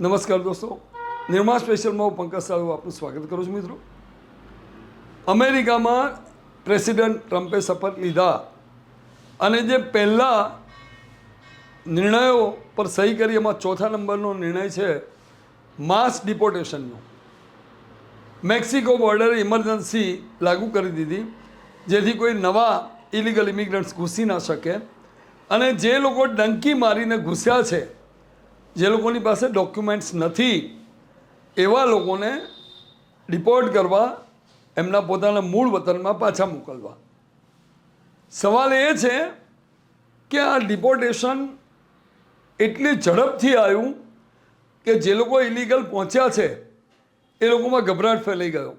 નમસ્કાર દોસ્તો. નિર્મા સ્પેશિયલમાં હું પંકજ સાળુ આપનું સ્વાગત કરું છું મિત્રો. અમેરિકામાં પ્રેસિડેન્ટ ટ્રમ્પે શપથ લીધા અને જે પહેલાં નિર્ણયો પર સહી કરી એમાં ચોથા નંબરનો નિર્ણય છે માસ ડિપોર્ટેશનનો. મેક્સિકો બોર્ડરે ઇમરજન્સી લાગુ કરી દીધી, જેથી કોઈ નવા ઇલીગલ ઇમિગ્રન્ટ્સ ઘૂસી ના શકે અને જે લોકો ડંકી મારીને ઘૂસ્યા છે જે લોકોની પાસે ડોક્યુમેન્ટ્સ નથી, એવા લોકોને ડિપોર્ટ કરવા, એમના પોતાના મૂળ વતનમાં પાછા મોકલવા. સવાલ એ છે કે આ ડિપોર્ટેશન એટલી ઝડપથી આવ્યું કે જે લોકો ઇલીગલ પહોંચ્યા છે, એ લોકોમાં ગભરાટ ફેલાઈ ગયો.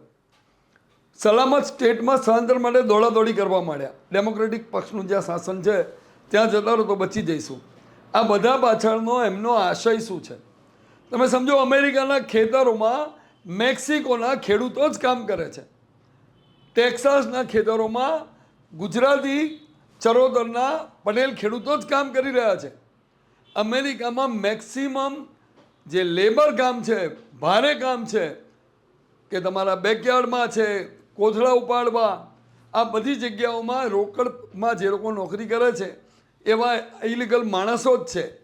સલામત સ્ટેટમાં સ્થળાંતર માટે દોડાદોડી કરવા માંડ્યા. ડેમોક્રેટિક પક્ષનું જ્યાં શાસન છે, ત્યાં જતા રહો તો બચી જઈશું. આ બધા પાછળનો એમનો આશય શું છે? તમે સમજો, અમેરિકાના ખેતરોમાં મેક્સિકોના ખેડૂતો જ કામ કરે છે. ટેક્સાસના ખેતરોમાં ગુજરાતી ચરોતરના પટેલ ખેડૂતો જ કામ કરી રહ્યા છે. અમેરિકામાં મેક્સિમમ જે લેબર કામ છે, ભારે કામ છે, કે તમારા બેકયાર્ડમાં છે, કોથળા ઉપાડવા, આ બધી જગ્યાઓમાં રોકડમાં જે લોકો નોકરી કરે છે એવા ઇલીગલ માણસો જ છે.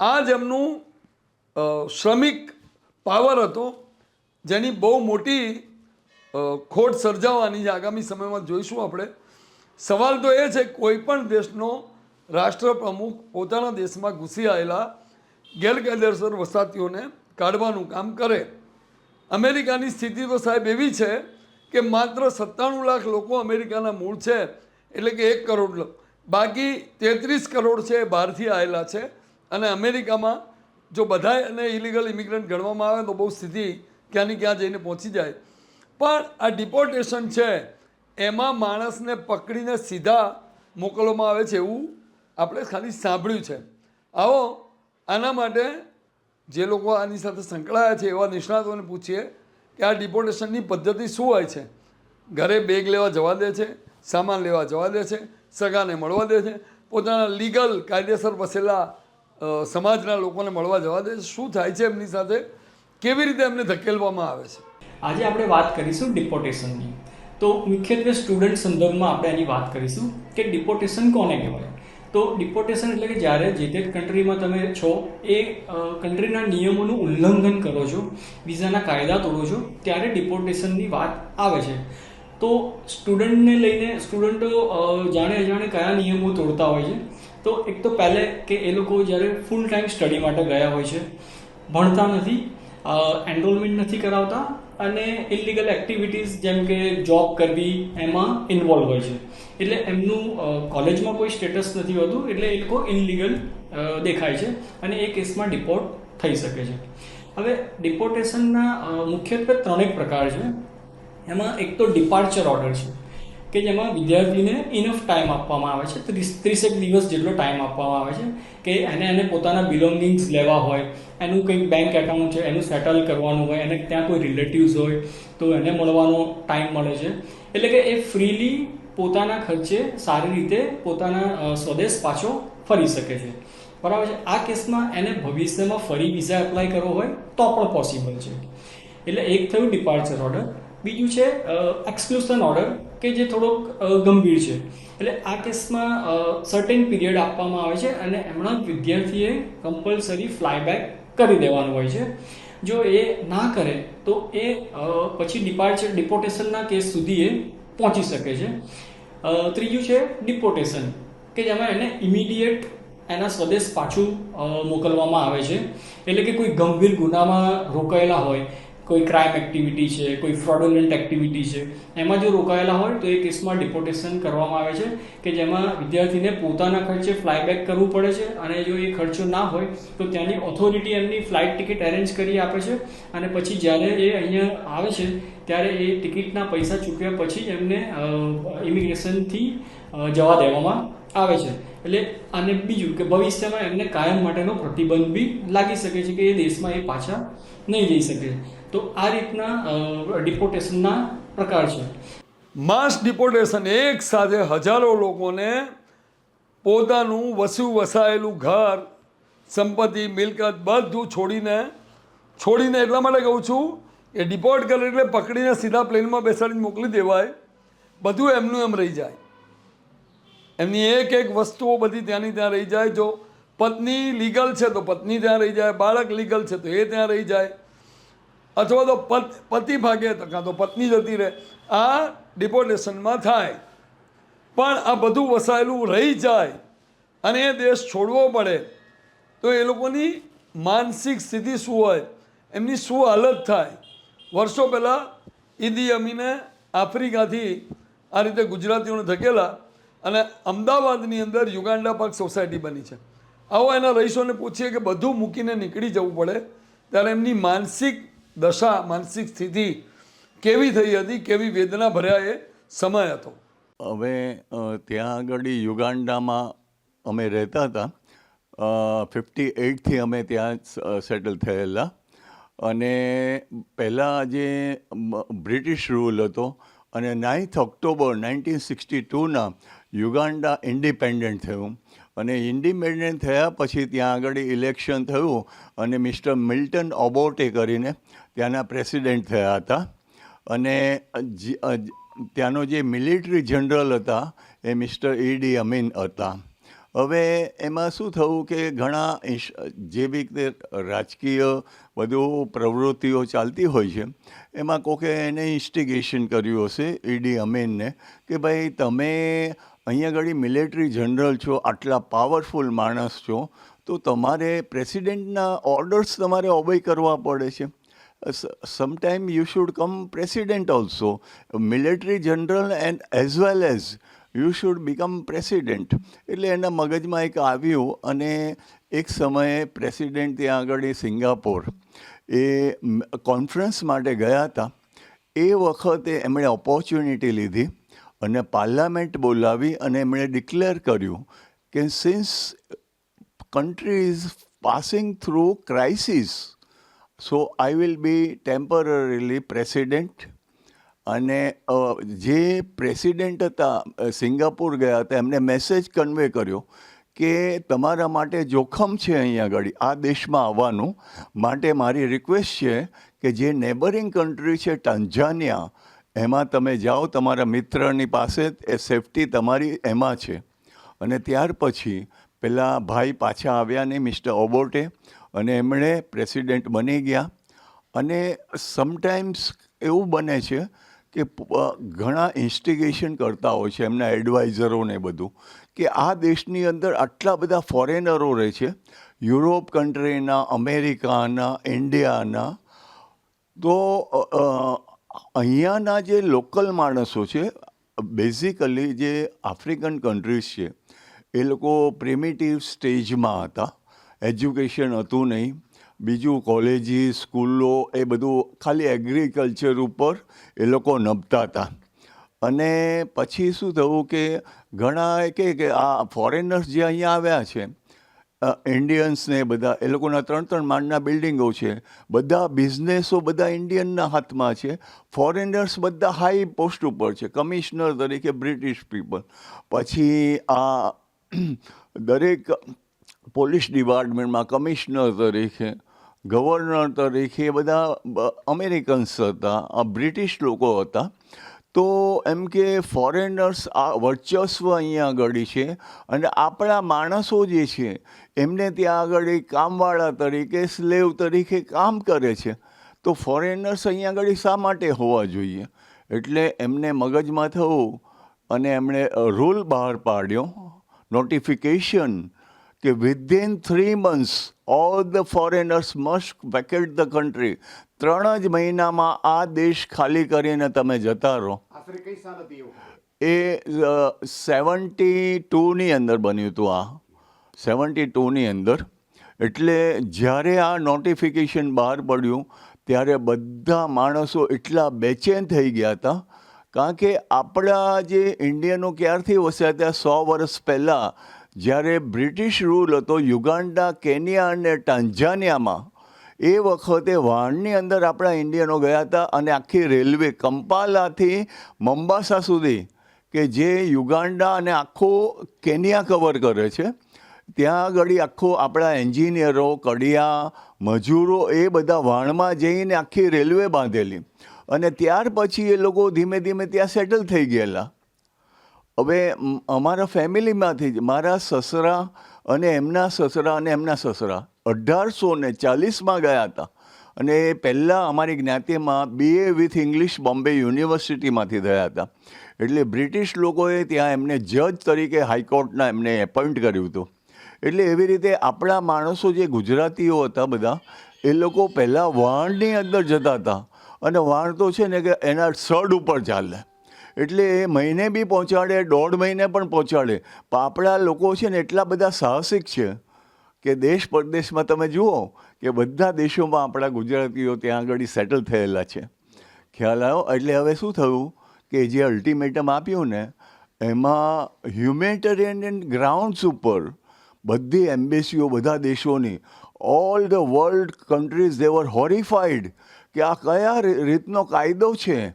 આ જ એમનું શ્રમિક પાવર હતો, જેની બહુ મોટી ખોટ સર્જાવાની છે આગામી સમયમાં જોઈશું આપણે. સવાલ તો એ છે, કોઈ પણ દેશનો રાષ્ટ્રપ્રમુખ પોતાના દેશમાં ઘૂસી આવેલા ગેરકાયદેસર વસાતીઓને કાઢવાનું કામ કરે. અમેરિકાની સ્થિતિ તો સાહેબ એવી છે કે માત્ર સત્તાણું લાખ લોકો અમેરિકાના મૂળ છે, એટલે કે એક કરોડ લો- બાકી તેત્રીસ કરોડ છે એ બહારથી આવેલા છે. અને અમેરિકામાં જો બધા એને ઇલીગલ ઇમિગ્રન્ટ ગણવામાં આવે તો બહુ સ્થિતિ ક્યાંની ક્યાં જઈને પહોંચી જાય. પણ આ ડિપોર્ટેશન છે, એમાં માણસને પકડીને સીધા મોકલવામાં આવે છે એવું આપણે ખાલી સાંભળ્યું છે. આવો, આના માટે જે લોકો આની સાથે સંકળાયા છે એવા નિષ્ણાતોને પૂછીએ કે આ ડિપોર્ટેશનની પદ્ધતિ શું હોય છે? ઘરે બેગ લેવા જવા દે છે, સામાન લેવા જવા દે છે સગાને મળવા દે છે. પોતાના લીગલ કાયદેસર વસેલા સમાજના લોકોને મળવા જવા દે છે. શું થાય છે એમની સાથે? કેવી રીતે એમને ધકેલવામાં આવે છે? આજે આપણે વાત કરીશું ડિપોર્ટેશનની તો મુખ્યત્વે સ્ટુડન્ટ સંદર્ભમાં આપણે એની વાત કરીશું કે ડિપોર્ટેશન કોને કહેવાય? તો ડિપોર્ટેશન એટલે કે જ્યારે જે તે કન્ટ્રીમાં તમે છો, એ કન્ટ્રીના નિયમોનું ઉલ્લંઘન કરો છો, વિઝાના કાયદા તોડો છો, ત્યારે ડિપોર્ટેશનની વાત આવે છે. તો સ્ટુડન્ટને લઈને સ્ટુડન્ટો જાણે અજાણે કયા નિયમો તોડતા હોય છે. તો એક તો પહેલે કે એ લોકો જ્યારે ફૂલ ટાઈમ સ્ટડી માટે ગયા હોય છે, ભણતા નથી એનરોલમેન્ટ નથી કરાવતા અને ઇલીગલ એક્ટિવિટીઝ જેમ કે જોબ કરવી એમાં ઇન્વોલ્વ હોય છે. એટલે એમનું કોલેજમાં કોઈ સ્ટેટસ નથી હોતું, એટલે એ લોકો ઇનલીગલ દેખાય છે અને એ કેસમાં ડિપોર્ટ થઈ શકે છે. હવે ડિપોર્ટેશનના મુખ્યત્વે ત્રણેક પ્રકાર છે. એમાં એક તો ડિપાર્ચર ઓર્ડર છે, કે જેમાં વિદ્યાર્થીને ઇનફ ટાઈમ આપવામાં આવે છે, ત્રીસ ત્રીસેક દિવસ જેટલો ટાઈમ આપવામાં આવે છે, કે એને એને પોતાના બિલોંગિંગ્સ લેવા હોય, એનું કંઈક બેંક એકાઉન્ટ છે, એનું સેટલ કરવાનું હોય, એને ત્યાં કોઈ રિલેટિવ્સ હોય, તો એને મળવાનો ટાઈમ મળે છે. એટલે કે એ ફ્રીલી પોતાના ખર્ચે સારી રીતે પોતાના સ્વદેશ પાછો ફરી શકે છે. બરાબર છે? આ કેસમાં એને ભવિષ્યમાં ફરી વિઝા એપ્લાય કરવો હોય તો પણ પોસિબલ છે. એટલે એક થયું ડિપાર્ચર ઓર્ડર બીજું છે એક્સક્લુઝન ઓર્ડર કે જે થોડોક ગંભીર છે. એટલે આ કેસમાં સર્ટેન પીરિયડ આપવામાં આવે છે અને એમણા વિદ્યાર્થીએ કમ્પલસરી ફ્લાયબેક કરી દેવાનું હોય છે. જો એ ના કરે, તો એ પછી ડિપાર્ચર ડિપોર્ટેશનના કેસ સુધી એ પહોંચી શકે છે. ત્રીજું છે ડિપોટેશન કે જેમાં એને ઇમિડિયેટ એના સ્વદેશ પાછું મોકલવામાં આવે છે. એટલે કે કોઈ ગંભીર ગુનામાં રોકાયેલા હોય કોઈ ક્રાઇમ એક્ટિવિટી છે, કોઈ ફ્રોડોલન્ટ એક્ટિવિટી છે, એમાં જો રોકાયેલા હોય તો એ કેસમાં ડિપોટેશન કરવામાં આવે છે કે જેમાં વિદ્યાર્થીને પોતાના ખર્ચે ફ્લાયબેક કરવું પડે છે અને જો એ ખર્ચો ના હોય તો ત્યાંની ઓથોરિટી એમની ફ્લાઇટ ટિકિટ એરેન્જ કરી આપે છે અને પછી જ્યારે એ અહીંયા આવે છે ત્યારે એ ટિકિટના પૈસા ચૂક્યા પછી એમને ઇમિગ્રેશનથી જવા દેવામાં આવે છે. એટલે અને બીજું કે ભવિષ્યમાં એમને કાયમ માટેનો પ્રતિબંધ બી લાગી શકે છે કે એ દેશમાં એ પાછા નહીં જઈ શકે. તો આ રીતના ડિપોર્ટેશનના પ્રકાર છે. માસ ડિપોર્ટેશન એક સાથે હજારો લોકોને પોતાનું વસ્યું વસાયેલું ઘર, સંપત્તિ, મિલકત બધું છોડીને છોડીને એટલા માટે કહું છું કે ડિપોર્ટ કરે એટલે પકડીને સીધા પ્લેનમાં બેસાડીને મોકલી દેવાય. બધું એમનું એમ રહી જાય. એમની એક એક વસ્તુઓ બધી ત્યાંની ત્યાં રહી જાય. જો પત્ની લીગલ છે તો પત્ની ત્યાં રહી જાય, બાળક લીગલ છે તો એ ત્યાં રહી જાય. અથવા તો પત ભાગે તો કાં તો પત્ની જતી રહે. આ ડિપોર્ટેશનમાં થાય. પણ આ બધું વસાયેલું રહી જાય અને એ દેશ છોડવો પડે, તો એ લોકોની માનસિક સ્થિતિ શું હોય? એમની શું હાલત થાય? વર્ષો પહેલાં ઈદી અમીને આફ્રિકાથી આ રીતે ગુજરાતીઓને ધકેલા અને અમદાવાદની અંદર યુગાન્ડા પાર્ક સોસાયટી બની છે. આવો એના રહીશોને પૂછીએ કે બધું મૂકીને નીકળી જવું પડે, ત્યારે એમની માનસિક દશા માનસિક સ્થિતિ કેવી થઈ હતી, કેવી વેદના ભર્યા એ સમય હતો. હવે ત્યાં આગળ યુગાન્ડામાં અમે રહેતા હતા. ફિફ્ટી એઇટથી અમે ત્યાં સેટલ થયેલા. અને પહેલાં જે બ્રિટિશ રૂલ હતો અને નાઇન્થ ઓક્ટોબર નાઇન્ટીન સિક્સટી ટુના યુગાન્ડા ઇન્ડિપેન્ડન્ટ થયું. અને ઇન્ડિપેન્ડન્ટ થયા પછી ત્યાં આગળ ઇલેક્શન થયું અને મિસ્ટર મિલ્ટન ઓબોટે કરીને ત્યાંના પ્રેસિડેન્ટ થયા હતા. અને ત્યાંનો જે મિલિટરી જનરલ હતા એ મિસ્ટર ઈડી અમીન હતા. હવે એમાં શું થયું કે ઘણા જે બી રાજકીય બધું પ્રવૃત્તિઓ ચાલતી હોય છે, એમાં કોકે એને ઇન્સ્ટિગેશન કર્યું હશે ઈડી અમીનને કે ભાઈ તમે અહીંયા આગળ મિલિટરી જનરલ છો, આટલા પાવરફુલ માણસ છો, તો તમારે પ્રેસિડેન્ટના ઓર્ડર્સ તમારે ઓબે કરવા પડે છે. Sometime you should come president also military general and as well as you should become president એટલે એના મગજમાં એક આવ્યું અને એક સમયે પ્રેસિડેન્ટ ત્યાં આગળ સિંગાપોર. એ કોન્ફરન્સ માટે ગયા હતા. એ વખતે એમણે ઓપોર્ચ્યુનિટી લીધી. અને પાર્લામેન્ટ બોલાવી અને એમણે ડિક્લેર કર્યું કે since country is passing through crisis so I will be temporarily president અને જે પ્રેસિડેન્ટ હતા સિંગાપુર ગયા હતા, એમને મેસેજ કન્વે કર્યો કે તમારા માટે જોખમ છે અહીંયા આગળ, આ દેશમાં આવવાનું. માટે મારી રિક્વેસ્ટ છે કે જે નેબરિંગ કન્ટ્રી છે ટાંઝાનિયા એમાં તમે જાઓ, તમારા મિત્રની પાસે એ સેફટી તમારી એમાં છે. અને ત્યાર પછી પેલા ભાઈ પાછા આવ્યા નહીં મિસ્ટર ઓબોટે અને એમણે પ્રેસિડેન્ટ બની ગયા. અને સમટાઈમ્સ એવું બને છે કે ઘણા ઇન્સ્ટિગેશન કરતા હોય છે એમના એડવાઇઝરોને બધું કે આ દેશની અંદર આટલા બધા ફોરેનરો રહે છે. યુરોપ કન્ટ્રીના અમેરિકાના, ઇન્ડિયાના. તો અહીંયાના જે લોકલ માણસો છે બેઝિકલી જે આફ્રિકન કન્ટ્રીઝ છે, એ લોકો પ્રિમિટિવ સ્ટેજમાં હતા. એજ્યુકેશન હતું નહીં. બીજું કોલેજીસ સ્કૂલો, એ બધું ખાલી એગ્રીકલ્ચર ઉપર એ લોકો નભતા હતા. અને પછી શું થયું કે ઘણા કે આ ફોરેનર્સ જે અહીંયા આવ્યા છે ઇન્ડિયન્સ ને બધા, એ લોકોના ત્રણ ત્રણ માળના બિલ્ડિંગો છે. બધા બિઝનેસો બધા ઇન્ડિયનના હાથમાં છે. ફોરેનર્સ બધા હાઈ પોસ્ટ ઉપર છે. કમિશનર તરીકે બ્રિટિશ પીપલ પછી આ દરેક પોલીસ ડિપાર્ટમેન્ટમાં કમિશનર તરીકે ગવર્નર તરીકે બધા અમેરિકન્સ હતા. આ બ્રિટિશ લોકો હતા. તો એમ કે ફોરેનર્સ આ વર્ચસ્વ અહીંયા આગળ છે અને આપણા માણસો જે છે, એમને ત્યાં આગળ કામવાળા તરીકે સ્લેવ તરીકે કામ કરે છે. તો ફોરેનર્સ અહીંયા આગળ શા માટે હોવા જોઈએ? એટલે એમને મગજમાં થવું અને એમણે રૂલ બહાર પાડ્યો નોટિફિકેશન કે within three months all the foreigners must vacate the country ત્રણ જ મહિનામાં આ દેશ ખાલી કરીને તમે જતા રહો. એ સેવન્ટી ટુની અંદર બન્યું હતું આ. સેવન્ટી ટુની અંદર. એટલે જ્યારે આ નોટિફિકેશન બહાર પડ્યું, ત્યારે બધા માણસો એટલા બેચેન થઈ ગયા હતા. કારણ કે આપણા જે ઇન્ડિયનો ક્યારથી વસ્યા ત્યાં સો વર્ષ પહેલાં, જ્યારે બ્રિટિશ રૂલ હતો યુગાન્ડા કેન્યા અને ટાંઝાનિયામાં એ વખતે વાણની અંદર આપણા ઇન્ડિયનો ગયા હતા અને આખી રેલવે કંપાલાથી મંબાસા સુધી કે જે યુગાન્ડા અને આખો કેન્યા કવર કરે છે. ત્યાં આગળ આખો આપણા એન્જિનિયરો, કડિયા, મજૂરો એ બધા વાણમાં જઈને આખી રેલવે બાંધેલી. અને ત્યાર પછી એ લોકો ધીમે ધીમે ત્યાં સેટલ થઈ ગયેલા. હવે અમારા ફેમિલીમાંથી જ, મારા સસરા અને એમના સસરા અને એમના સસરા અઢારસો ને ચાલીસમાં ગયા હતા. અને એ પહેલાં અમારી જ્ઞાતિમાં બીએ વિથ ઇંગ્લિશ બોમ્બે યુનિવર્સિટીમાંથી થયા હતા. એટલે બ્રિટિશ લોકોએ ત્યાં એમને જજ તરીકે હાઈકોર્ટના એમને એપોઇન્ટ કર્યું હતું. એટલે એવી રીતે આપણા માણસો જે ગુજરાતીઓ હતા બધા, એ લોકો પહેલાં વાણની અંદર જતા હતા. અને વાણ તો છે ને કે એના સડ ઉપર ચાલે. એટલે એ મહિને બી પહોંચાડે, દોઢ મહિને પણ પહોંચાડે. પણ આપણા લોકો છે ને એટલા બધા સાહસિક છે. કે દેશ પરદેશમાં તમે જુઓ કે બધા દેશોમાં આપણા ગુજરાતીઓ ત્યાં આગળ સેટલ થયેલા છે. ખ્યાલ આવ્યો એટલે હવે શું થયું કે જે અલ્ટિમેટમ આપ્યું ને, એમાં હ્યુમેટેરિયન ગ્રાઉન્ડ્સ ઉપર બધી એમ્બેસીઓ, બધા દેશોની all the world countries they horrified કે આ કયા રીતનો કાયદો છે?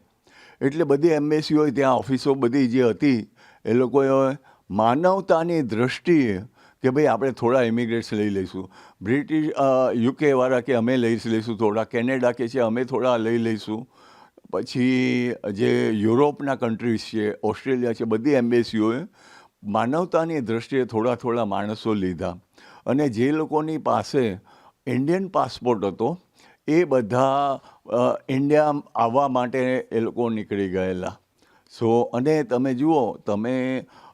એટલે બધી એમ્બેસીઓ ત્યાં ઓફિસો બધી જે હતી, એ લોકોએ માનવતાની દ્રષ્ટિએ કે ભાઈ, આપણે થોડા ઇમિગ્રેટ્સ લઈ લઈશું. બ્રિટિશ યુકે વાળા કે અમે લઈ લઈશું થોડા. કેનેડા કે છે, અમે થોડા લઈ લઈશું. પછી જે યુરોપના કન્ટ્રીઝ છે, ઓસ્ટ્રેલિયા છે, બધી એમ્બેસીઓએ માનવતાની દ્રષ્ટિએ થોડા થોડા માણસો લીધા. અને જે લોકોની પાસે ઇન્ડિયન પાસપોર્ટ હતો, એ બધા ઇન્ડિયા આવવા માટે એ લોકો નીકળી ગયેલા. સો અને તમે જુઓ, તમે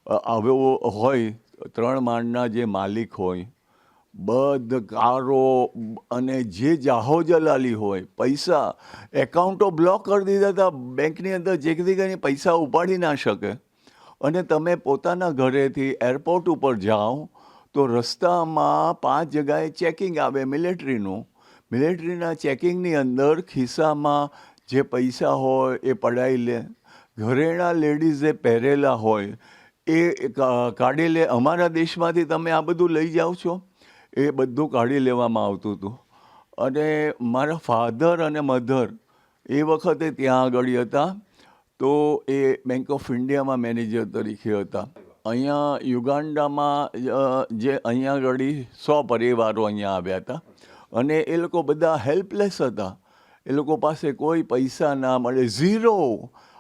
આવ્યો હોય ત્રણ માળના જે માલિક હોય, બધ કારો અને જે જાહો જલાલી હોય, પૈસા, એકાઉન્ટો બ્લોક કરી દીધા હતા, બેંકની અંદર જેથી કરીને પૈસા ઉપાડી ના શકે. અને તમે પોતાના ઘરેથી એરપોર્ટ ઉપર જાઓ, તો રસ્તામાં પાંચ જગાએ ચેકિંગ આવે મિલિટરીનું. મિલિટરીના ચેકિંગની અંદર ખિસ્સામાં જે પૈસા હોય એ પડાવી લે. ઘરેણા લેડીઝે પહેરેલા હોય એ કાઢી લે, અમારા દેશમાંથી તમે આ બધું લઈ જાઓ છો, એ બધું કાઢી લેવામાં આવતું હતું. અને મારા ફાધર અને મધર એ વખતે ત્યાં આગળ હતા, તો એ બેંક ઓફ ઇન્ડિયામાં મેનેજર તરીકે હતા. અહીંયા યુગાન્ડામાં જે અહીંયા આગળ સો પરિવારો અહીંયા આવ્યા હતા. અને એ લોકો બધા હેલ્પલેસ હતા. એ લોકો પાસે કોઈ પૈસા ના મળે ઝીરો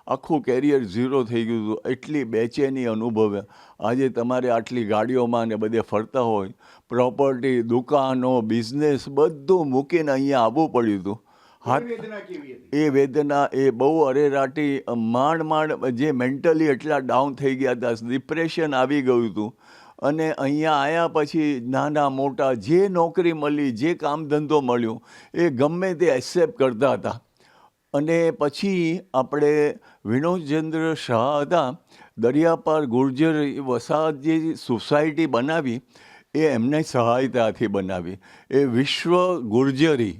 આખું કેરિયર ઝીરો થઈ ગયું હતું. એટલી બેચેની અનુભવે. આજે તમારે આટલી ગાડીઓમાં ને બધે ફરતા હોય પ્રોપર્ટી દુકાનો બિઝનેસ બધું મૂકીને અહીંયા આવવું પડ્યું હતું. હાથ એ વેદના એ બહુ અરેરાટી માંડ માંડ જે મેન્ટલી એટલા ડાઉન થઈ ગયા હતા ડિપ્રેશન આવી ગયું હતું. અને અહીંયા આવ્યા પછી નાના મોટા જે નોકરી મળી જે કામ ધંધો મળ્યો એ ગમે તે એક્સેપ્ટ કરતા હતા. અને પછી આપણે વિનોદચંદ્ર શાહ હતા, દરિયાપાર ગુર્જર વસાહત જે સોસાયટી બનાવી, એ એમને સહાયતાથી બનાવી. એ વિશ્વ ગુર્જરી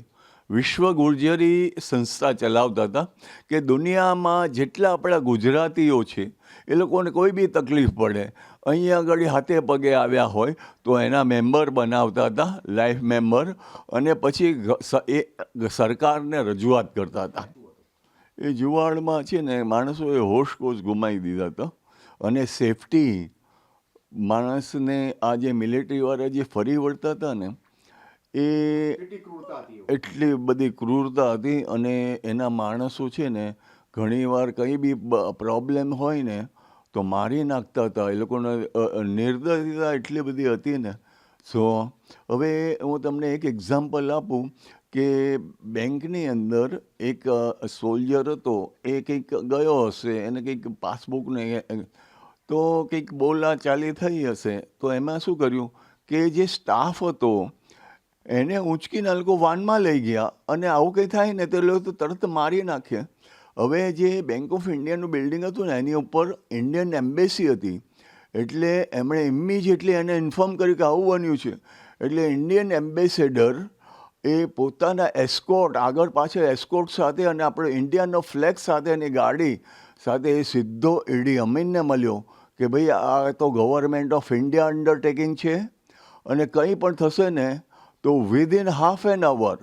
વિશ્વ ગુર્જરી સંસ્થા ચલાવતા હતા કે દુનિયામાં જેટલા આપણા ગુજરાતીઓ છે, એ લોકોને કોઈ બી તકલીફ પડે અહીંયા આગળ હાથે પગે આવ્યા હોય તો એના મેમ્બર બનાવતા હતા લાઈફ મેમ્બર. અને પછી એ સરકારને રજૂઆત કરતા હતા. એ જુવાળમાં છે ને માણસોએ હોશકોશ ગુમાવી દીધા હતા. અને સેફટી માણસને આ જે મિલિટરીવાળા જે ફરી વળતા હતા ને એ. એટલી બધી ક્રૂરતા હતી અને એના માણસો છે ને ઘણીવાર કંઈ બી પ્રોબ્લેમ હોય ને તો મારી નાખતા હતા. એ લોકોને નિર્દયતા એટલી બધી હતી ને. સો હવે હું તમને એક એક્ઝામ્પલ આપું કે બેંકની અંદર એક સોલ્જર હતો. એ કંઈક ગયો હશે, એને કંઈક પાસબુકને તો કંઈક બોલા ચાલી થઈ હશે. તો એમાં શું કર્યું કે જે સ્ટાફ હતો, એને ઊંચકીને લોકો વાનમાં લઈ ગયા અને આવું કંઈ થાય ને તો એ લોકો તરત મારી નાખે. હવે જે બેંક ઓફ ઇન્ડિયાનું બિલ્ડિંગ હતું ને, એની ઉપર ઇન્ડિયન એમ્બેસી હતી. એટલે એમણે ઇમિજિએટલી એને ઇન્ફોર્મ કર્યું કે આવું બન્યું છે. એટલે ઇન્ડિયન એમ્બેસેડર એ પોતાના એસ્કોર્ટ આગળ પાછળ એસ્કોર્ટ સાથે અને આપણે ઇન્ડિયાનો ફ્લેગ સાથેની ગાડી સાથે એ સીધો ઈડી અમીનને મળ્યો કે ભાઈ, આ તો ગવર્મેન્ટ ઓફ ઇન્ડિયા અંડરટેકિંગ છે અને કંઈ પણ થશે ને, તો within half an hour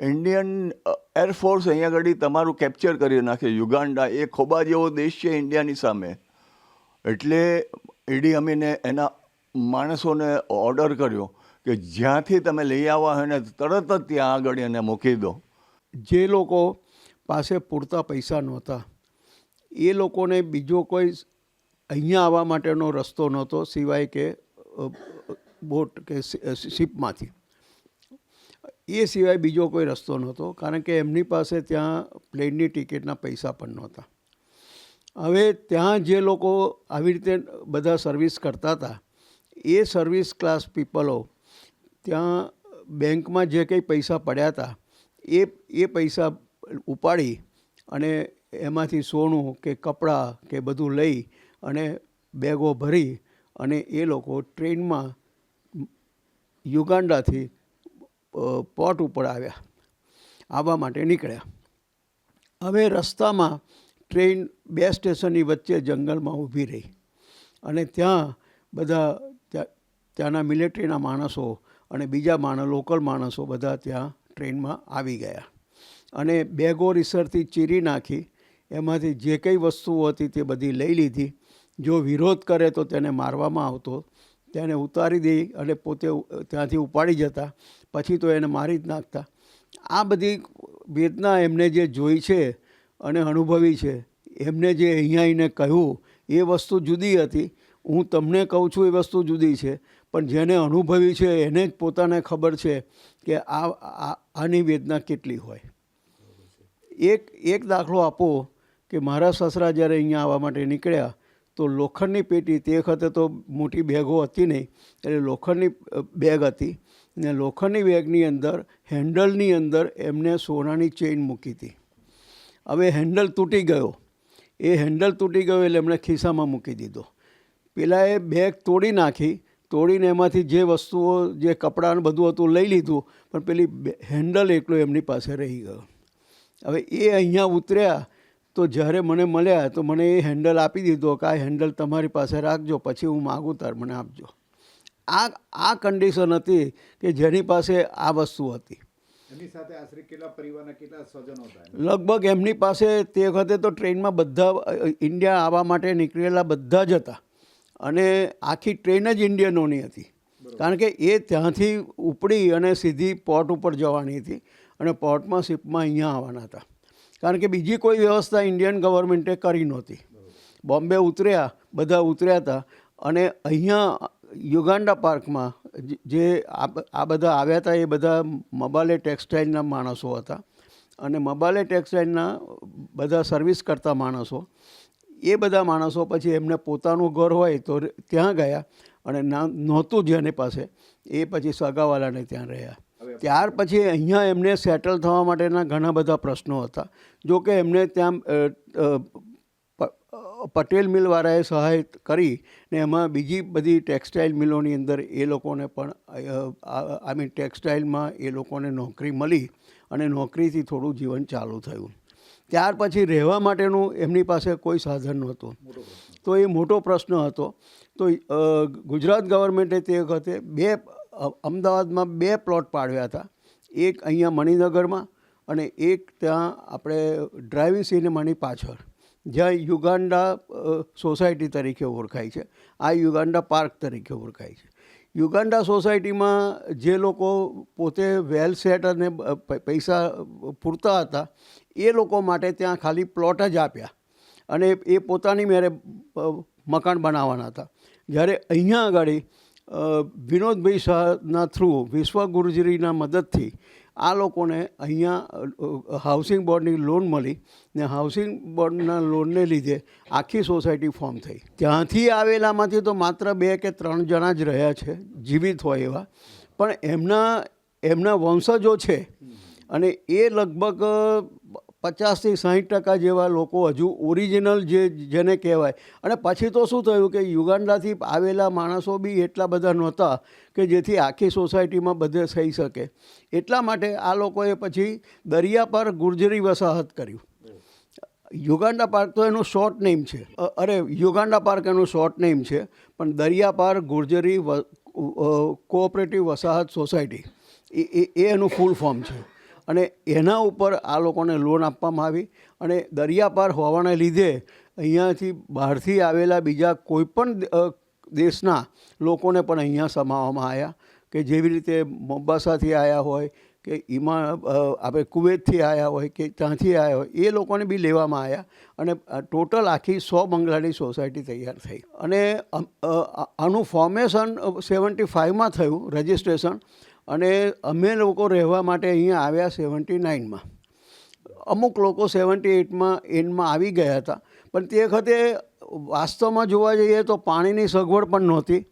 Indian Air Force અહીંયા આગળ તમારું કેપ્ચર કરી નાખે. યુગાન્ડા એ ખોબા જેવો દેશ છે ઇન્ડિયાની સામે. એટલે ઈડી અમીને એના માણસોને ઓર્ડર કર્યો કે જ્યાંથી તમે લઈ આવ્યા હોય ને તરત જ ત્યાં આગળ એને મૂકી દો. જે લોકો પાસે પૂરતા પૈસા નહોતા, એ લોકોને બીજો કોઈ અહીંયા આવવા માટેનો રસ્તો નહોતો, સિવાય કે બોટ કે શિપમાંથી. એ સિવાય બીજો કોઈ રસ્તો નહોતો, કારણ કે એમની પાસે ત્યાં પ્લેનની ટિકિટના પૈસા પણ નહોતા. હવે ત્યાં જે લોકો આવી રીતે બધા સર્વિસ કરતા હતા, એ સર્વિસ ક્લાસ પીપલો ત્યાં બેંકમાં જે કંઈ પૈસા પડ્યા હતા, એ એ પૈસા ઉપાડી અને એમાંથી સોનું કે કપડાં કે બધું લઈ અને બેગો ભરી અને એ લોકો ટ્રેનમાં યુગાન્ડાથી અ, પોર્ટ ઉપર આવ્યા આવવા માટે નીકળ્યા. હવે રસ્તામાં ટ્રેન બે સ્ટેશનની વચ્ચે જંગલમાં ઊભી રહી અને ત્યાં બધા ત્યાંના મિલિટરીના માણસો અને બીજા માણસ લોકલ માણસો બધા ત્યાં ટ્રેનમાં આવી ગયા અને બેગો રિસરથી ચીરી નાખી એમાંથી જે કંઈ વસ્તુઓ હતી તે બધી લઈ લીધી. જો વિરોધ કરે તો તેને મારવામાં આવતો તેને ઉતારી દઈ અને પોતે ત્યાંથી ઉપાડી જતા. પછી તો એને મારી જ નાખતા. આ બધી વેદના એમને જે જોઈ છે અને અનુભવી છે, એમને જે અહીંયા આવીને કહ્યું, એ વસ્તુ જુદી હતી. હું તમને કહું છું એ વસ્તુ જુદી છે, પણ જેને અનુભવી છે એને જ પોતાને ખબર છે કે આ- આની વેદના કેટલી હોય. એક એક દાખલો આપો કે મારા સસરા જ્યારે અહીંયા આવવા માટે નીકળ્યા, તો લોખંડની પેટી તે વખતે તો મોટી બેગો હતી નહીં, એટલે લોખંડની બેગ હતી. ને લોખંડની બેગની અંદર, હેન્ડલની અંદર એમને સોનાની ચેઇન મૂકી હતી. હવે હેન્ડલ તૂટી ગયો. એ હેન્ડલ તૂટી ગયો એટલે એમણે ખિસ્સામાં મૂકી દીધો. પેલા એ બેગ તોડી નાખી, તોડીને એમાંથી જે વસ્તુઓ, જે કપડાં બધું હતું લઈ લીધું, પણ પેલી હેન્ડલ એકલો એમની પાસે રહી ગયો. હવે એ અહીંયા ઉતર્યા તો જ્યારે મને મળ્યા તો મને એ હેન્ડલ આપી દીધો કે આ હેન્ડલ તમારી પાસે રાખજો, પછી હું માગું તાર મને આપજો. આ આ કન્ડિશન હતી કે જેની પાસે આ વસ્તુ હતી. એમની સાથે આશરે કેટલા પરિવારના કેટલા સ્વજનો હતા લગભગ એમની પાસે તે વખતે તો ટ્રેનમાં બધા ઇન્ડિયા આવવા માટે નીકળેલા બધા જ હતા. અને આખી ટ્રેન જ ઇન્ડિયનોની હતી. કારણ કે એ ત્યાંથી ઉપડી અને સીધી પોર્ટ ઉપર જવાની હતી અને પોર્ટમાં શિપમાં અહીંયા આવવાના હતા. કારણ કે બીજી કોઈ વ્યવસ્થા ઇન્ડિયન ગવર્મેન્ટે કરી નહોતી. બોમ્બે ઉતર્યા બધા ઉતર્યા હતા અને અહીંયા યુગાન્ડા પાર્કમાં જે- આ બધા આવ્યા હતા એ બધા મબાલે ટેક્સટાઇલના માણસો હતા. અને મબાલે ટેક્સટાઇલના બધા સર્વિસ કરતા માણસો. એ બધા માણસો પછી એમને પોતાનું ઘર હોય તો ત્યાં ગયા અને નહોતું જેની પાસે. એ પછી સગાવાલાને ત્યાં રહ્યા. ત્યાર પછી અહીંયા એમને સેટલ થવા માટેના ઘણા બધા પ્રશ્નો હતા. જો કે એમને ત્યાં પટેલ મિલવાળાએ સહાય કરી ને એમાં બીજી બધી ટેક્સટાઇલ મિલોની અંદર એ લોકોને પણ આઈ મીન ટેક્સટાઇલમાં એ લોકોને નોકરી મળી અને નોકરીથી થોડું જીવન ચાલુ થયું. ત્યાર પછી રહેવા માટેનું એમની પાસે કોઈ સાધન નહોતું. તો એ મોટો પ્રશ્ન હતો. તો ગુજરાત ગવર્મેન્ટે તે વખતે બે અમદાવાદમાં બે પ્લોટ પાડ્યા હતા. એક અહીંયા મણિનગરમાં અને એક ત્યાં આપણે ડ્રાઇવિંગ સિનેમાની પાછળ. જ્યાં યુગાન્ડા સોસાયટી તરીકે ઓળખાય છે. આ યુગાન્ડા પાર્ક તરીકે ઓળખાય છે. યુગાન્ડા સોસાયટીમાં જે લોકો પોતે વેલ સેટ અને પૈસા પૂરતા હતા, એ લોકો માટે ત્યાં ખાલી પ્લોટ જ આપ્યા. અને એ પોતાની મેરે મકાન બનાવવાના હતા. જ્યારે અહીંયા આગળ વિનોદભાઈ શાહના થ્રુ વિશ્વ ગુરુજીના મદદથી આ લોકોને અહીંયા હાઉસિંગ બોર્ડની લોન મળી ને હાઉસિંગ બોર્ડના લોનને લીધે આખી સોસાયટી ફોર્મ થઈ. ત્યાંથી આવેલામાંથી તો માત્ર બે કે ત્રણ જણા જ રહ્યા છે, જીવિત હોય એવા. પણ એમના એમના વંશજો છે. અને એ લગભગ પચાસથી સાહીઠ ટકા જેવા લોકો હજુ ઓરિજિનલ જે, જેને કહેવાય. અને પછી તો શું થયું કે યુગાન્ડાથી આવેલા માણસો બી એટલા બધા નહોતા કે જેથી આખી સોસાયટીમાં બધે થઈ શકે. એટલા માટે આ લોકોએ પછી દરિયા પર ગુર્જરી વસાહત કર્યું. યુગાન્ડા પાર્ક તો એનું શોર્ટ નેમ છે. અરે યુગાન્ડા પાર્ક એનું શોર્ટ નેમ છે, પણ દરિયા પાર ગુર્જરી કોઓપરેટિવ વસાહત સોસાયટી. એ એનું ફૂલ ફોર્મ છે. અને એના ઉપર આ લોકોને લોન આપવામાં આવી અને દરિયાપાર હોવાને લીધે અહીંયાથી બહારથી આવેલા બીજા કોઈપણ દેશના લોકોને પણ અહીંયા સમાવવામાં આવ્યા કે જેવી રીતે મોમ્બાસાથી આવ્યા હોય કે ઈમા આપણે કુવૈતથી આવ્યા હોય કે ત્યાંથી આવ્યા હોય, એ લોકોને બી લેવામાં આવ્યા અને ટોટલ આખી સો બંગલાની સોસાયટી તૈયાર થઈ. અને આનું ફોર્મેશન સેવન્ટી ફાઇવમાં થયું રજિસ્ટ્રેશન અને અમે લોકો રહેવા માટે અહીંયા આવ્યા સેવન્ટી નાઇનમાં. અમુક લોકો સેવન્ટી એટમાં એનમાં આવી ગયા હતા. પણ તે વખતે વાસ્તવમાં જોવા જઈએ તો પાણીની સગવડ પણ નહોતી.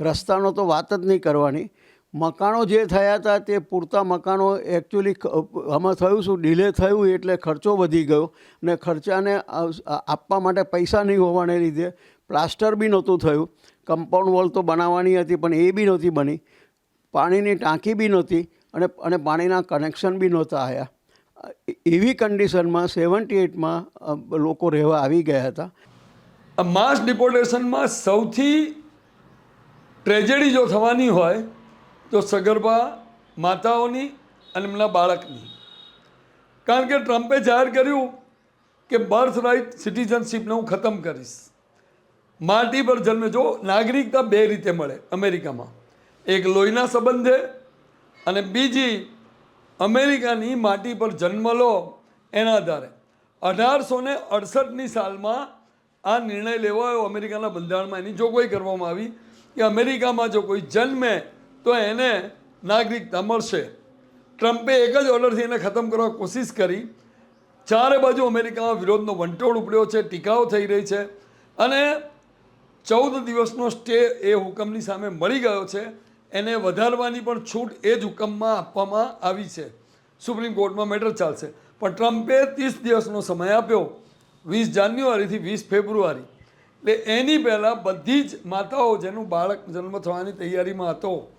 રસ્તાનો તો વાત જ નહીં કરવાની. મકાનો જે થયા હતા તે પૂરતા મકાનો એકચ્યુઅલી આમાં થયું શું? ડિલે થયું એટલે ખર્ચો વધી ગયો ને ખર્ચાને આપવા માટે પૈસા નહીં હોવાને લીધે પ્લાસ્ટર બી નહોતું થયું. કમ્પાઉન્ડ વોલ તો બનાવવાની હતી પણ એ બી નહોતી બની. પાણીની ટાંકી બી નહોતી અને અને પાણીના કનેક્શન બી નહોતા આવ્યા એવી કન્ડિશનમાં સેવન્ટી એટમાં લોકો રહેવા આવી ગયા હતા. માસ ડિપોર્ટેશનમાં સૌથી ટ્રેજેડી જો થવાની હોય, તો સગર્ભા માતાઓની અને એમના બાળકની. કારણ કે ટ્રમ્પે જાહેર કર્યું કે બર્થ રાઇટ સિટીઝનશીપને હું ખતમ કરીશ. માટી પર જન્મે જો નાગરિકતા બે રીતે મળે, અમેરિકામાં. એક લોહીના સંબંધે અને બીજી અમેરિકાની માટી પર જન્મ લો એના આધારે. અઢારસો ને અડસઠની સાલમાં આ નિર્ણય લેવાયો અમેરિકાના બંધારણમાં. એની જોગવાઈ કરવામાં આવી કે અમેરિકામાં જો કોઈ જન્મે તો એને નાગરિકતા મળશે. ટ્રમ્પે એક જ ઓર્ડરથી એને ખતમ કરવા કોશિશ કરી. ચારે બાજુ અમેરિકામાં વિરોધનો વંટોળ ઉપડ્યો છે, ટીકાઓ થઈ રહી છે અને ચૌદ દિવસનો સ્ટે એ હુકમની સામે મળી ગયો છે. એને વધારવાની પણ છૂટ એ જ હુકમમાં આપવામાં આવી છે. સુપ્રીમ કોર્ટમાં મેટર ચાલશે. પણ ટ્રમ્પે ત્રીસ દિવસનો સમય આપ્યો. વીસ જાન્યુઆરીથી વીસ ફેબ્રુઆરી. એટલે એની પહેલાં બધી જ માતાઓ જેનું બાળક જન્મ થવાની તૈયારીમાં હતો,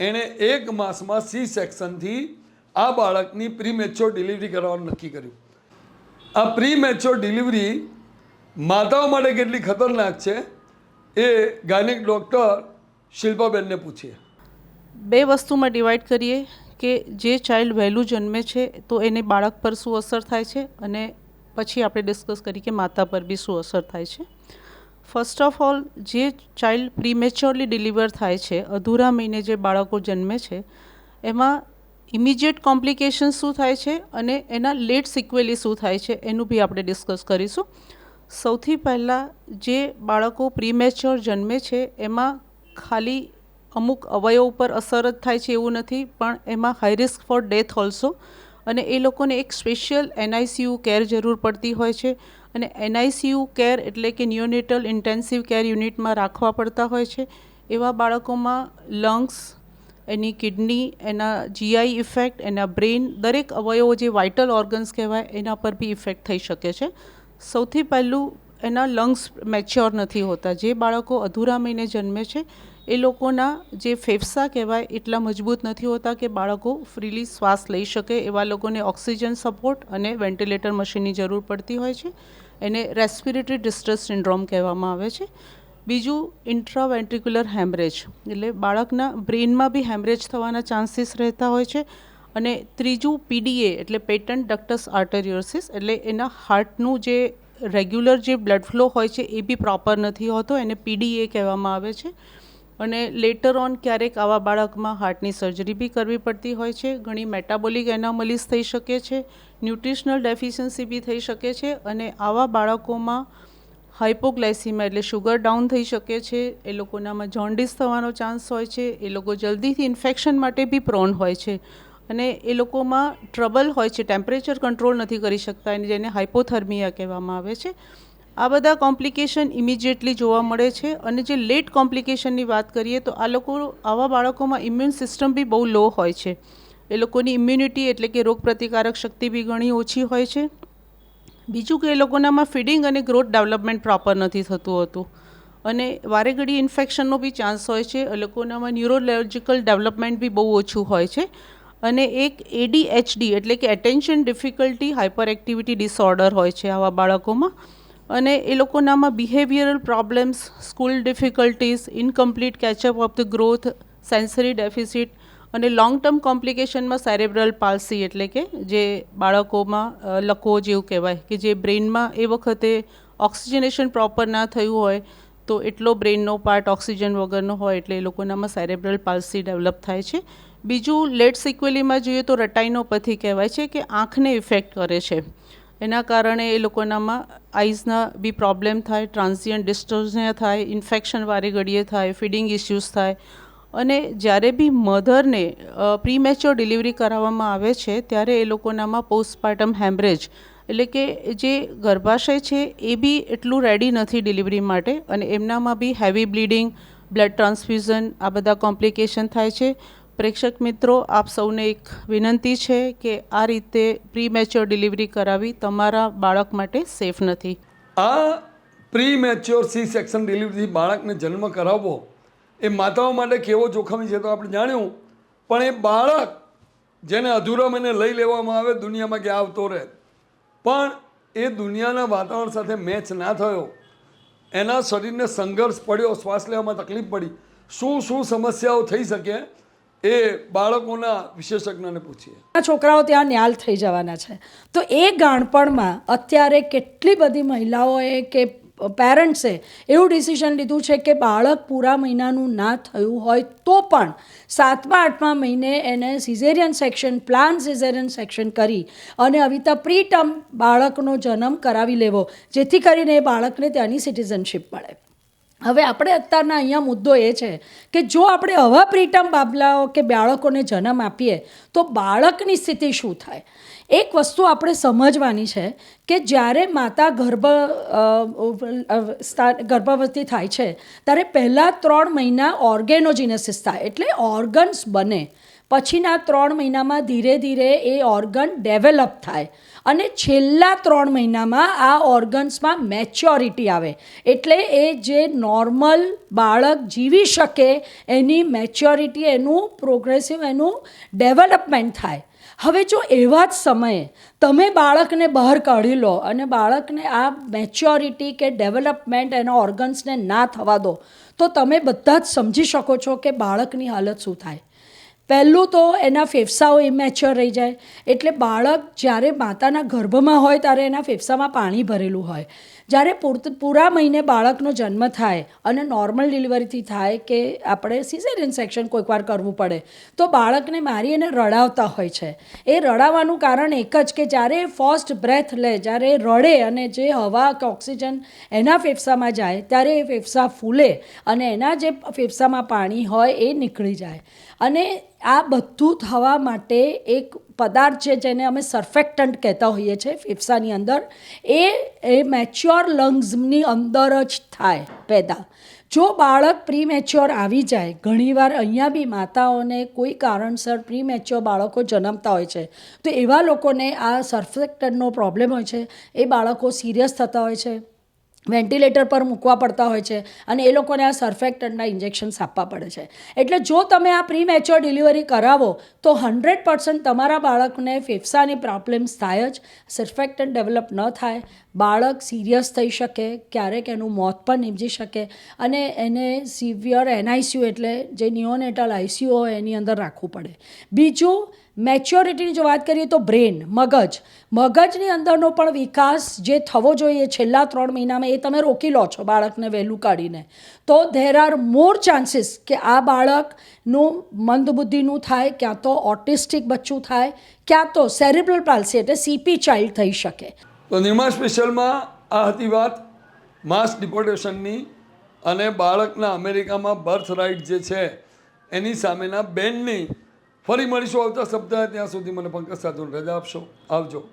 એણે એક માસમાં સી સેક્શનથી આ બાળકની પ્રીમેચ્યોર ડિલિવરી કરવાનું નક્કી કર્યું. આ પ્રી મેચ્યોર ડિલિવરી માતાઓ માટે કેટલી ખતરનાક છે એ ગાયનિક ડૉક્ટર શિલ્પાબેનને પૂછીએ. બે વસ્તુમાં ડિવાઈડ કરીએ કે જે ચાઇલ્ડ વહેલું જન્મે છે, તો એને બાળક પર શું અસર થાય છે અને પછી આપણે ડિસ્કસ કરીએ કે માતા પર બી શું અસર થાય છે. ફર્સ્ટ ઓફ ઓલ જે ચાઇલ્ડ પ્રીમેચ્યોરલી ડિલિવર થાય છે, અધૂરા મહિને જે બાળકો જન્મે છે, એમાં ઇમિજિએટ કોમ્પ્લિકેશન શું થાય છે અને એના લેટ સિક્વેલી શું થાય છે, એનું બી આપણે ડિસ્કસ કરીશું. સૌથી પહેલાં જે બાળકો પ્રીમેચ્યોર જન્મે છે, એમાં ખાલી અમુક અવયવ ઉપર અસર જ થાય છે એવું નથી, પણ એમાં high risk for death also અને એ લોકોને એક સ્પેશિયલ એનઆઈસીયુ કેર જરૂર પડતી હોય છે. અને એનઆઈસીયુ કેર એટલે કે નિયોનેટલ ઇન્ટેન્સિવ કેર યુનિટમાં રાખવા પડતા હોય છે. એવા બાળકોમાં લંગ્સ એની કિડની એના જીઆઈ ઇફેક્ટ એના બ્રેઇન દરેક અવયવો જે વાઇટલ ઓર્ગન્સ કહેવાય, એના પર બી ઇફેક્ટ થઈ શકે છે. સૌથી પહેલું એના લંગ્સ મેચ્યોર નથી હોતા. જે બાળકો અધૂરા મહિને જન્મે છે એ લોકોના જે ફેફસા કહેવાય, એટલા મજબૂત નથી હોતા કે બાળકો ફ્રીલી શ્વાસ લઈ શકે. એવા લોકોને ઓક્સિજન સપોર્ટ અને વેન્ટિલેટર મશીનની જરૂર પડતી હોય છે. એને રેસ્પિરેટરી ડિસ્ટ્રેસ સિન્ડ્રોમ કહેવામાં આવે છે. બીજું, ઇન્ટ્રાવેન્ટ્રિક્યુલર હેમરેજ. એટલે બાળકના બ્રેનમાં બી હેમરેજ થવાના ચાન્સીસ રહેતા હોય છે. અને ત્રીજું, પીડીએ, એટલે પેટન્ટ ડક્ટસ આર્ટેરિયોસિસ. એટલે એના હાર્ટનું જે રેગ્યુલર જે બ્લડ ફ્લો હોય છે, એ બી પ્રોપર નથી હોતો. એને પીડીએ કહેવામાં આવે છે. અને લેટર ઓન ક્યારેક આવા બાળકમાં હાર્ટની સર્જરી બી કરવી પડતી હોય છે. ઘણી મેટાબોલિક એનામલીસ થઈ શકે છે ન્યુટ્રિશનલ ડેફિશિયન્સી બી થઈ શકે છે અને આવા બાળકોમાં હાઇપોગ્લાયસીમા એટલે શુગર ડાઉન થઈ શકે છે. એ લોકોનામાં જોન્ડિસ થવાનો ચાન્સ હોય છે. એ લોકો જલ્દીથી ઇન્ફેક્શન માટે બી પ્રોન હોય છે. અને એ લોકોમાં ટ્રબલ હોય છે ટેમ્પરેચર કંટ્રોલ નથી કરી શકતા અને જેને હાઇપોથર્મિયા કહેવામાં આવે છે. આ બધા કોમ્પ્લિકેશન ઇમિડિયેટલી જોવા મળે છે અને જે લેટ કોમ્પ્લિકેશનની વાત કરીએ તો આ લોકો, આવા બાળકોમાં ઇમ્યુન સિસ્ટમ બી બહુ લો હોય છે. એ લોકોની ઇમ્યુનિટી એટલે કે રોગ પ્રતિકારક શક્તિ બી ઘણી ઓછી હોય છે. બીજું કે એ લોકોનામાં ફીડિંગ અને ગ્રોથ ડેવલપમેન્ટ પ્રોપર નથી થતું હોતું. અને વારે ઘડી ઇન્ફેક્શનનો બી ચાન્સ હોય છે. એ લોકોનામાં ન્યુરોલોજિકલ ડેવલપમેન્ટ બી બહુ ઓછું હોય છે. અને એક એડીએચડી એટલે કે attention difficulty hyper activity disorder હોય છે આવા બાળકોમાં. અને એ લોકોનામાં behavioural problems school difficulties incomplete catch up of the growth sensory deficit અને લોંગ ટર્મ કોમ્પ્લિકેશનમાં સેરેબ્રલ પાલ્સી એટલે કે જે બાળકોમાં અ, લકવો જેવું કહેવાય કે જે બ્રેઇનમાં એ વખતે ઓક્સિજનેશન પ્રોપર ના થયું હોય તો એટલો બ્રેઇનનો પાર્ટ ઓક્સિજન વગરનો હોય એટલે એ લોકોનામાં સેરેબ્રલ પાલ્સી ડેવલપ થાય છે. બીજું લેટ સિક્વેલીમાં જોઈએ તો રટાઇનોપથી કહેવાય છે કે આંખને ઇફેક્ટ કરે છે. એના કારણે એ લોકોનામાં આઈઝના બી પ્રોબ્લેમ થાય, ટ્રાન્ઝિયન્ટ ડિસ્ટોઝિયા થાય, ઇન્ફેક્શન વારે ઘડીએ થાય, ફીડિંગ ઇસ્યુઝ થાય. અને જ્યારે બી મધરને પ્રીમેચ્યોર ડિલિવરી કરાવવામાં આવે છે, ત્યારે એ લોકોનામાં પોસ્ટપાર્ટમ હેમરેજ, એટલે કે જે ગર્ભાશય છે, એ બી એટલું રેડી નથી ડિલિવરી માટે. અને એમનામાં be heavy bleeding blood transfusion આ બધા કોમ્પ્લિકેશન થાય છે. પ્રેક્ષક મિત્રો, આપ સૌને એક વિનંતી છે કે આ રીતે પ્રીમેચ્યોર ડિલિવરી કરાવી તમારા બાળક માટે સેફ નથી. આ પ્રી મેચ્યોર સી સેક્શન ડિલિવરીથી બાળકને જન્મ કરાવવો એ માતાઓ માટે કેવો જોખમી છે તો આપણે જાણ્યું, પણ એ બાળક જેને અધૂરા મને લઈ લેવામાં આવે, દુનિયામાં કે આવતો રહે? પણ એ દુનિયાના વાતાવરણ સાથે મેચ ના થયો. એના શરીરને સંઘર્ષ પડ્યો, શ્વાસ લેવામાં તકલીફ પડી. શું શું સમસ્યાઓ થઈ શકે? એ બાળકોના વિશેષજ્ઞને પૂછીએ. છોકરાઓ ત્યાં ન્યાલ થઈ જવાના છે. તો એ ગાણપણમાં અત્યારે કેટલી બધી મહિલાઓએ કે પેરેન્ટ્સે એવું ડિસિઝન લીધું છે કે બાળક પૂરા મહિનાનું ના થયું હોય તો પણ સાતમા, આઠમા મહિને એને caesarean section plan caesarean section કરી અને અવિતા પ્રીટર્મ બાળકનો જન્મ કરાવી લેવો, જેથી કરીને એ બાળકને ત્યાંની સિટીઝનશીપ મળે. હવે આપણે અત્યારના અહીંયા મુદ્દો એ છે કે જો આપણે આવા પ્રીટમ બાબલાઓ કે બાળકોને જન્મ આપીએ, તો બાળકની સ્થિતિ શું થાય? એક વસ્તુ આપણે સમજવાની છે કે જ્યારે માતા ગર્ભ ગર્ભવતી થાય છે, ત્યારે પહેલાં ત્રણ મહિના ઓર્ગેનોજીનેસિસ થાય, એટલે ઓર્ગન્સ બને. પછીના ત્રણ મહિનામાં ધીરે ધીરે એ ઓર્ગન ડેવલપ થાય. અને છેલ્લા ત્રણ મહિનામાં આ ઓર્ગન્સમાં મેચ્યોરિટી આવે. એટલે એ જે નોર્મલ બાળક જીવી શકે, એની મેચ્યોરિટી, એનું પ્રોગ્રેસિવ, એનું ડેવલપમેન્ટ થાય. હવે જો એવા જ સમયે તમે બાળકને બહાર કાઢી લો અને બાળકને આ મેચ્યોરિટી કે ડેવલપમેન્ટ એના ઓર્ગન્સને ના થવા દો, તો તમે બધા જ સમજી શકો છો કે બાળકની હાલત શું થાય. પહેલું તો એના ફેફસાઓ ઇમેચ્યોર રહી જાય. એટલે બાળક જ્યારે માતાના ગર્ભમાં હોય ત્યારે એના ફેફસામાં પાણી ભરેલું હોય. જ્યારે પૂરા મહિને બાળકનો જન્મ થાય અને નોર્મલ ડિલિવરીથી થાય કે આપણે સિઝેરિયન સેક્શન કોઈક વાર કરવું પડે, તો બાળકને મારી એને રડાવતા હોય છે. એ રડાવવાનું કારણ એક જ કે જ્યારે ફર્સ્ટ બ્રેથ લે, જ્યારે એ રડે અને જે હવા કે ઓક્સિજન એના ફેફસામાં જાય, ત્યારે એ ફેફસા ફૂલે અને એના જે ફેફસામાં પાણી હોય એ નીકળી જાય. અને આ બધું થવા માટે એક પદાર્થ છે જેને અમે સર્ફેક્ટન્ટ કહેતા હોઈએ છીએ ફેફસાની અંદર. એ એ મેચ્યોર લંગ્સની અંદર જ થાય પેદા. જો બાળક પ્રી મેચ્યોર આવી જાય, ઘણીવાર અહીંયા બી માતાઓને કોઈ કારણસર પ્રી મેચ્યોર બાળકો જન્મતા હોય છે. તો એવા લોકોને આ સર્ફેક્ટન્ટનો પ્રોબ્લેમ હોય છે. એ બાળકો સિરિયસ થતા હોય છે. વેન્ટિલેટર પર મૂકવા પડતા હોય છે અને એ લોકોને આ સર્ફેક્ટન્ટના ઇન્જેક્શન્સ આપવા પડે છે. એટલે જો તમે આ પ્રી મેચ્યોર ડિલિવરી કરાવો, તો હંડ્રેડ પર્સન્ટ તમારા બાળકને ફેફસાની પ્રોબ્લેમ્સ થાય જ. સરફેક્ટન્ટ ડેવલપ ન થાય, બાળક સિરિયસ થઈ શકે, ક્યારેક એનું મોત પણ નીપજી શકે અને એને સિવિયર એનઆઈસીયુ એટલે જે નિયોનેટલ આઈસીયુ હોય એની અંદર રાખવું પડે. બીજું મેચ્યોરિટીની જો વાત કરીએ તો બ્રેન મગજ. મગજની અંદરનો પણ વિકાસ જે થવો જોઈએ છેલ્લા ત્રણ મહિનામાં એ તમે રોકી લો છો બાળકને વહેલું કાઢીને. તો ધેર આર મોર ચાન્સીસ કે આ બાળકનું મંદબુદ્ધિનું થાય, ક્યાં તો ઓટિસ્ટિક બચ્ચું થાય, ક્યાં તો સેરિબ્રલ પાલ્સી એટલે સીપી ચાઇલ્ડ થઈ શકે. તો નિર્મા સ્પેશિયલમાં આ હતી વાત માસ ડિપોર્ટેશનની અને બાળકના અમેરિકામાં બર્થ રાઇટ જે છે એની સામેના બેનની ફરી મળીશું આવતા સપ્તાહે. ત્યાં સુધી મને પંકજ સાધુને રજા આપશો. આવજો.